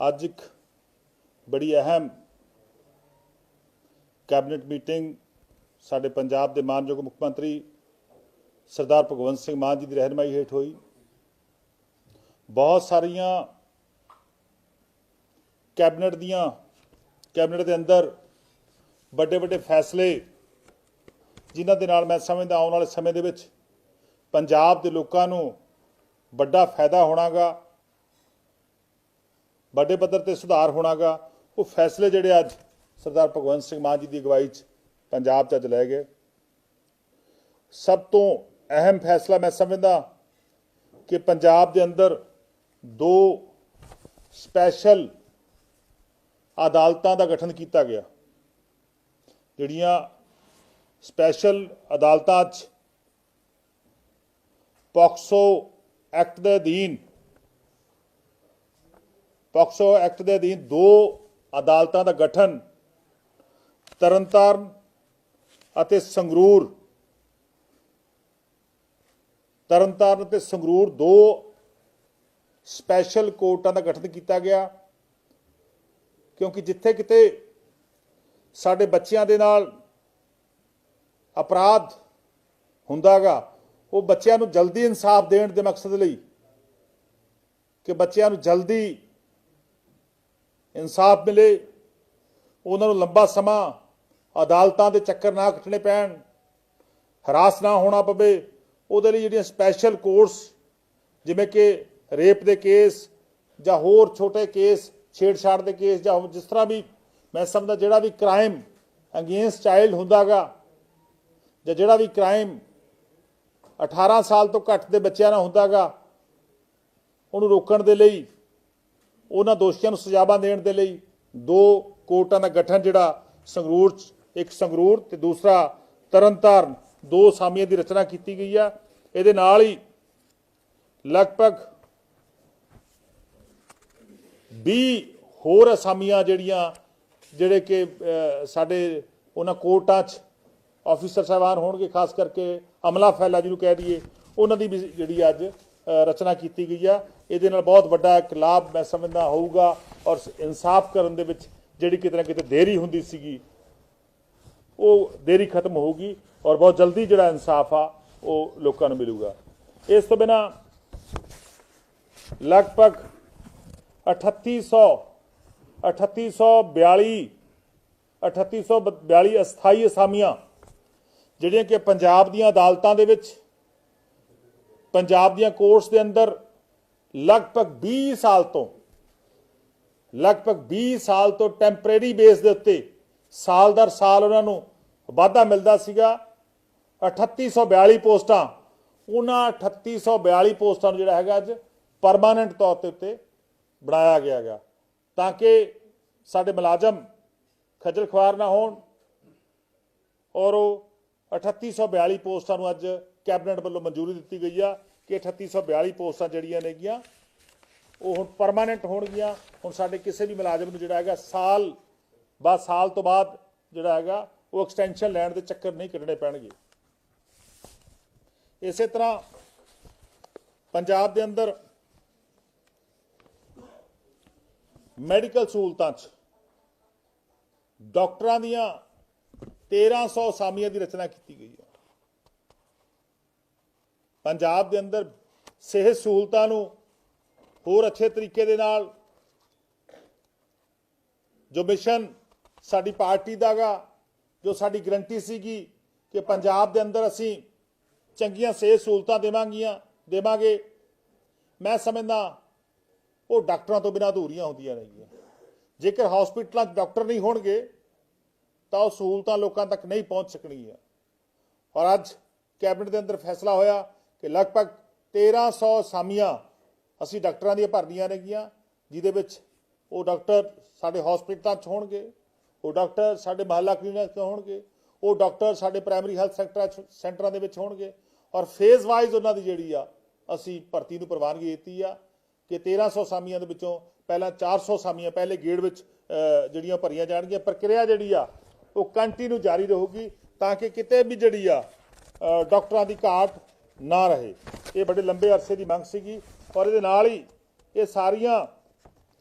ਅੱਜ ਇੱਕ ਬੜੀ ਅਹਿਮ ਕੈਬਨਿਟ ਮੀਟਿੰਗ ਸਾਡੇ ਪੰਜਾਬ ਦੇ ਮਾਨਯੋਗ ਮੁੱਖ ਮੰਤਰੀ ਸਰਦਾਰ ਭਗਵੰਤ ਸਿੰਘ ਮਾਨ ਜੀ ਦੀ ਰਹਿਨਮਾਈ ਹੇਠ ਹੋਈ। ਬਹੁਤ ਸਾਰੀਆਂ ਕੈਬਨਿਟ ਦੀਆਂ, ਕੈਬਨਿਟ ਦੇ ਅੰਦਰ ਵੱਡੇ ਵੱਡੇ ਫੈਸਲੇ ਜਿਨ੍ਹਾਂ ਦੇ ਨਾਲ ਮੈਂ ਸਮਝਦਾ ਆਉਣ ਵਾਲੇ ਸਮੇਂ ਦੇ ਵਿੱਚ ਪੰਜਾਬ ਦੇ ਲੋਕਾਂ ਨੂੰ ਵੱਡਾ ਫਾਇਦਾ ਹੋਣਾਗਾ। ਵੱਡੇ ਪੱਧਰ ਤੇ ਸੁਧਾਰ ਹੋਣਾਗਾ। ਉਹ ਫੈਸਲੇ ਜਿਹੜੇ ਅੱਜ ਸਰਦਾਰ ਭਗਵੰਤ ਸਿੰਘ ਮਾਨ ਜੀ ਦੀ ਅਗਵਾਈ 'ਚ ਪੰਜਾਬ 'ਚ ਅੱਜ ਲਏ ਗਏ। ਸਭ ਤੋਂ ਅਹਿਮ ਫੈਸਲਾ ਮੈਂ ਸਮਝਦਾ ਕਿ ਪੰਜਾਬ ਦੇ ਅੰਦਰ ਦੋ ਸਪੈਸ਼ਲ ਅਦਾਲਤਾਂ ਦਾ ਗਠਨ ਕੀਤਾ ਗਿਆ। ਜਿਹੜੀਆਂ ਸਪੈਸ਼ਲ ਅਦਾਲਤਾਂ 'ਚ ਪੋਕਸੋ ਐਕਟ ਦੇ ਅਧੀਨ ਪੋਕਸੋ ਐਕਟ ਦੇ ਅਧੀਨ ਦੋ ਅਦਾਲਤਾਂ ਦਾ ਗਠਨ ਤਰਨਤਾਰਨ ਅਤੇ ਸੰਗਰੂਰ। ਤਰਨਤਾਰਨ ਅਤੇ ਸੰਗਰੂਰ ਦੋ ਸਪੈਸ਼ਲ ਕੋਰਟਾਂ ਦਾ ਗਠਨ ਕੀਤਾ ਗਿਆ, ਕਿਉਂਕਿ ਜਿੱਥੇ ਕਿਤੇ ਸਾਡੇ ਬੱਚਿਆਂ ਦੇ ਨਾਲ ਅਪਰਾਧ ਹੁੰਦਾਗਾ ਉਹ ਬੱਚਿਆਂ ਨੂੰ ਜਲਦੀ ਇਨਸਾਫ ਦੇਣ ਦੇ ਮਕਸਦ ਲਈ ਕਿ ਬੱਚਿਆਂ ਨੂੰ ਜਲਦੀ ਇਨਸਾਫ ਮਿਲੇ, ਉਹਨਾਂ ਨੂੰ ਲੰਬਾ ਸਮਾਂ ਅਦਾਲਤਾਂ ਦੇ ਚੱਕਰ ਨਾ ਕੱਟਣੇ ਪੈਣ, ਹਰਾਸ ਨਾ ਹੋਣਾ ਪਵੇ, ਉਹਦੇ ਲਈ ਜਿਹੜੀਆਂ ਸਪੈਸ਼ਲ ਕੋਰਸ ਜਿਵੇਂ ਕਿ ਰੇਪ ਦੇ ਕੇਸ ਜਾਂ ਹੋਰ ਛੋਟੇ ਕੇਸ ਛੇੜਛਾੜ ਦੇ ਕੇਸ ਜਾਂ ਜਿਸ ਤਰ੍ਹਾਂ ਵੀ ਮੈਂ ਸਮਝਦਾ ਜਿਹੜਾ ਵੀ ਕ੍ਰਾਈਮ ਅਗੇਂਸਟ ਚਾਈਲਡ ਹੁੰਦਾਗਾ ਜਾਂ ਜਿਹੜਾ ਵੀ ਕ੍ਰਾਈਮ 18 ਸਾਲ ਤੋਂ ਘੱਟ ਦੇ ਬੱਚਿਆਂ ਨਾਲ ਹੁੰਦਾਗਾ, ਉਹਨੂੰ ਰੋਕਣ ਦੇ ਲਈ ਉਹਨਾਂ ਦੋਸ਼ੀਆਂ ਨੂੰ ਸਜ਼ਾਵਾਂ ਦੇਣ ਦੇ ਲਈ ਦੋ ਕੋਰਟਾਂ ਦਾ ਗਠਨ ਜਿਹੜਾ ਸੰਗਰੂਰ 'ਚ ਇੱਕ ਸੰਗਰੂਰ ਤੇ ਦੂਸਰਾ ਤਰਨਤਾਰਨ, ਦੋ ਸਾਮੀਆਂ ਦੀ ਰਚਨਾ ਕੀਤੀ ਗਈ ਆ। ਇਹਦੇ ਨਾਲ ਹੀ ਲਗਭਗ 20 ਹੋਰ ਅਸਾਮੀਆਂ ਜਿਹੜੀਆਂ, ਜਿਹੜੇ ਕਿ ਸਾਡੇ ਉਹਨਾਂ ਕੋਰਟਾਂ 'ਚ ਆਫੀਸਰ ਸਾਹਿਬਾਨ ਹੋਣਗੇ, ਖਾਸ ਕਰਕੇ ਅਮਲਾ ਫੈਲਾ ਜਿਹਨੂੰ ਕਹਿ ਦਈਏ, ਉਹਨਾਂ ਦੀ ਵੀ ਜਿਹੜੀ ਅੱਜ ਰਚਨਾ ਕੀਤੀ ਗਈ ਆ। ਇਹਦੇ ਨਾਲ ਬਹੁਤ ਵੱਡਾ ਇੱਕ ਲਾਭ ਮੈਂ ਸਮਝਦਾ ਹੋਊਗਾ ਔਰ ਇਨਸਾਫ ਕਰਨ ਦੇ ਵਿੱਚ ਜਿਹੜੀ ਕਿਤੇ ਨਾ ਕਿਤੇ ਦੇਰੀ ਹੁੰਦੀ ਸੀਗੀ, ਉਹ ਦੇਰੀ ਖਤਮ ਹੋਊਗੀ ਔਰ ਬਹੁਤ ਜਲਦੀ ਜਿਹੜਾ ਇਨਸਾਫ ਆ, ਉਹ ਲੋਕਾਂ ਨੂੰ ਮਿਲੂਗਾ। ਇਸ ਤੋਂ ਬਿਨਾ ਲਗਭਗ 3800 3842 3842 ਅਸਥਾਈ ਅਸਾਮੀਆਂ ਜਿਹੜੀਆਂ ਕਿ ਪੰਜਾਬ ਦੀਆਂ ਅਦਾਲਤਾਂ ਦੇ ਵਿੱਚ ਪੰਜਾਬ ਦੀਆਂ ਕੋਰਟਸ ਦੇ ਅੰਦਰ ਲਗਭਗ 20 ਸਾਲ ਤੋਂ, ਲਗਭਗ 20 ਸਾਲ ਤੋਂ ਟੈਂਪਰੇਰੀ ਬੇਸ ਦੇ ਉੱਤੇ ਸਾਲ ਦਰ ਸਾਲ ਉਹਨਾਂ ਨੂੰ ਵਾਧਾ ਮਿਲਦਾ ਸੀਗਾ। 3842 ਪੋਸਟਾਂ, ਉਹਨਾਂ 3842 ਪੋਸਟਾਂ ਨੂੰ ਜਿਹੜਾ ਹੈਗਾ ਅੱਜ ਪਰਮਾਨੈਂਟ ਤੌਰ ਤੇ ਉੱਤੇ ਬਣਾਇਆ ਗਿਆ ਹੈਗਾ। ਤਾਂ ਕਿ ਸਾਡੇ ਮੁਲਾਜ਼ਮ ਖੱਜਲ ਖੁਆਰ ਨਾ ਹੋਣ ਔਰ ਉਹ 3842 ਪੋਸਟਾਂ ਨੂੰ ਅੱਜ ਕੈਬਨਿਟ ਵੱਲੋਂ ਮਨਜ਼ੂਰੀ ਦਿੱਤੀ ਗਈ ਆ ਕਿ 3842 ਪੋਸਟਾਂ ਜਿਹੜੀਆਂ ਨੇਗੀਆਂ, ਉਹ ਹੁਣ ਪਰਮਾਨੈਂਟ ਹੋਣਗੀਆਂ। ਹੁਣ ਸਾਡੇ ਕਿਸੇ ਵੀ ਮੁਲਾਜ਼ਮ ਨੂੰ ਜਿਹੜਾ ਹੈਗਾ, ਸਾਲ ਬਾਅਦ, ਸਾਲ ਤੋਂ ਬਾਅਦ ਜਿਹੜਾ ਹੈਗਾ, ਉਹ ਐਕਸਟੈਂਸ਼ਨ ਲੈਣ ਦੇ ਚੱਕਰ ਨਹੀਂ ਕੱਢਣੇ ਪੈਣਗੇ। ਇਸੇ ਤਰ੍ਹਾਂ ਪੰਜਾਬ ਦੇ ਅੰਦਰ ਮੈਡੀਕਲ ਸਹੂਲਤਾਂ 'ਚ ਡਾਕਟਰਾਂ ਦੀਆਂ 1300 ਅਸਾਮੀਆਂ ਦੀ ਰਚਨਾ ਕੀਤੀ ਗਈ ਹੈ। ਪੰਜਾਬ ਦੇ ਅੰਦਰ ਸਿਹਤ ਸਹੂਲਤਾਂ ਨੂੰ ਹੋਰ ਅੱਛੇ ਤਰੀਕੇ ਦੇ ਨਾਲ ਜੋ ਮਿਸ਼ਨ ਸਾਡੀ ਪਾਰਟੀ ਦਾਗਾ ਜੋ ਸਾਡੀ ਗਰੰਟੀ ਸੀਗੀ ਕਿ ਪੰਜਾਬ ਦੇ ਅੰਦਰ ਅਸੀਂ ਚੰਗੀਆਂ ਸਿਹਤ ਸਹੂਲਤਾਂ ਦੇਵਾਂਗੀਆਂ, ਦੇਵਾਂਗੇ, ਮੈਂ ਸਮਝਦਾ ਉਹ ਡਾਕਟਰਾਂ ਤੋਂ ਬਿਨਾਂ ਅਧੂਰੀਆਂ ਹੁੰਦੀਆਂ ਨੇਗੀਆਂ ਜੇਕਰ ਹਸਪੀਟਲਾਂ 'ਚ ਡਾਕਟਰ ਨਹੀਂ ਹੋਣਗੇ ਤਾਂ ਉਹ ਸਹੂਲਤਾਂ ਲੋਕਾਂ ਤੱਕ ਨਹੀਂ ਪਹੁੰਚ ਸਕਣਗੀਆਂ। ਔਰ ਅੱਜ ਕੈਬਨਿਟ ਦੇ ਅੰਦਰ ਫੈਸਲਾ ਹੋਇਆ ਕਿ ਲਗਭਗ 1300 ਸਾਮੀਆਂ ਅਸੀਂ ਡਾਕਟਰਾਂ ਦੀਆਂ ਭਰਨੀਆਂ ਨੇਗੀਆਂ, ਜਿਹਦੇ ਵਿੱਚ ਉਹ ਡਾਕਟਰ ਸਾਡੇ ਹਸਪੀਟਲਾਂ 'ਚ ਹੋਣਗੇ, ਉਹ ਡਾਕਟਰ ਸਾਡੇ ਮਹੱਲਾ ਕਲੀਨਿਕ 'ਚ ਹੋਣਗੇ, ਉਹ ਡਾਕਟਰ ਸਾਡੇ ਪ੍ਰਾਇਮਰੀ ਹੈਲਥ ਸੈਕਟਰਾਂ 'ਚ, ਸੈਂਟਰਾਂ ਦੇ ਵਿੱਚ ਹੋਣਗੇ। ਔਰ ਫੇਜ਼ ਵਾਈਜ਼ ਉਹਨਾਂ ਦੀ ਜਿਹੜੀ ਆ, ਅਸੀਂ ਭਰਤੀ ਨੂੰ ਪ੍ਰਵਾਨਗੀ ਦਿੱਤੀ ਆ ਕਿ 1300 ਸਾਮੀਆਂ ਦੇ ਵਿੱਚੋਂ ਪਹਿਲਾਂ 400 ਸਾਮੀਆਂ ਪਹਿਲੇ ਗੇੜ ਵਿੱਚ ਜਿਹੜੀਆਂ ਭਰੀਆਂ ਜਾਣਗੀਆਂ। ਪ੍ਰਕਿਰਿਆ ਜਿਹੜੀ ਆ ਉਹ ਕੰਟੀਨਿਊ ਜਾਰੀ ਰਹੂਗੀ ਤਾਂ ਕਿ ਕਿਤੇ ਵੀ ਜਿਹੜੀ ਆ ਅਹ, ਡਾਕਟਰਾਂ ਦੀ ਘਾਟ ਨਾ ਰਹੇ। ਇਹ ਬੜੇ ਲੰਬੇ ਅਰਸੇ ਦੀ ਮੰਗ ਸੀਗੀ ਔਰ ਇਹਦੇ ਨਾਲ ਹੀ ਇਹ ਸਾਰੀਆਂ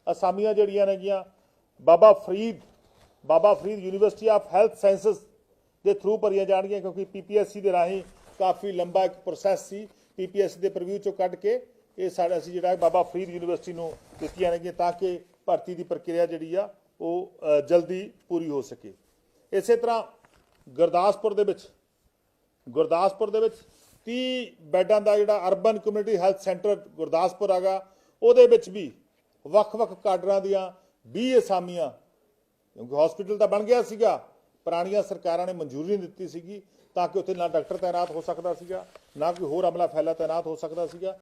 ਅਸਾਮੀਆਂ ਜਿਹੜੀਆਂ ਨੇਗੀਆਂ Baba Farid Baba Farid university of health sciences ਦੇ ਥਰੂ ਭਰੀਆਂ ਜਾਣਗੀਆਂ ਕਿਉਂਕਿ ਪੀਪੀਐਸਸੀ ਦੇ ਰਾਹੀਂ ਕਾਫੀ ਲੰਬਾ ਇੱਕ ਪ੍ਰੋਸੈਸ ਸੀ। ਪੀਪੀਐਸਸੀ ਦੇ ਪ੍ਰੀਵਿਊ ਚੋਂ ਕੱਢ ਕੇ ਇਹ ਸਾਡਾ ਅਸੀਂ ਜਿਹੜਾ ਬਾਬਾ ਫਰੀਦ ਯੂਨੀਵਰਸਿਟੀ ਨੂੰ ਦਿੱਤੀਆਂ ਨੇਗੀਆਂ ਤਾਂ ਕਿ ਭਰਤੀ ਦੀ ਪ੍ਰਕਿਰਿਆ ਜਿਹੜੀ ਆ ਉਹ ਜਲਦੀ ਪੂਰੀ ਹੋ ਸਕੇ। ਇਸੇ ਤਰ੍ਹਾਂ ਗੁਰਦਾਸਪੁਰ ਦੇ ਵਿੱਚ, ਗੁਰਦਾਸਪੁਰ ਦੇ ਵਿੱਚ 30 ਬੈੱਡਾਂ ਦਾ ਜਿਹੜਾ urban community health centre Gurdaspur ਹੈਗਾ, ਉਹਦੇ ਵਿੱਚ ਵੀ ਵੱਖ-ਵੱਖ ਕਾਡਰਾਂ ਦੀਆਂ 20 ਅਸਾਮੀਆਂ, ਕਿਉਂਕਿ ਹਸਪੀਟਲ ਤਾਂ ਬਣ ਗਿਆ ਸੀਗਾ, ਪੁਰਾਣੀਆਂ ਸਰਕਾਰਾਂ ਨੇ ਮਨਜ਼ੂਰੀ ਨਹੀਂ ਦਿੱਤੀ ਸੀਗੀ, ਤਾਂ ਕਿ ਉੱਥੇ ਨਾ ਡਾਕਟਰ ਤਾਇਨਾਤ ਹੋ ਸਕਦਾ ਸੀਗਾ, ਨਾ ਕੋਈ ਹੋਰ ਅਮਲਾ ਫੈਲਾ ਤਾਇਨਾਤ ਹੋ ਸਕਦਾ ਸੀਗਾ।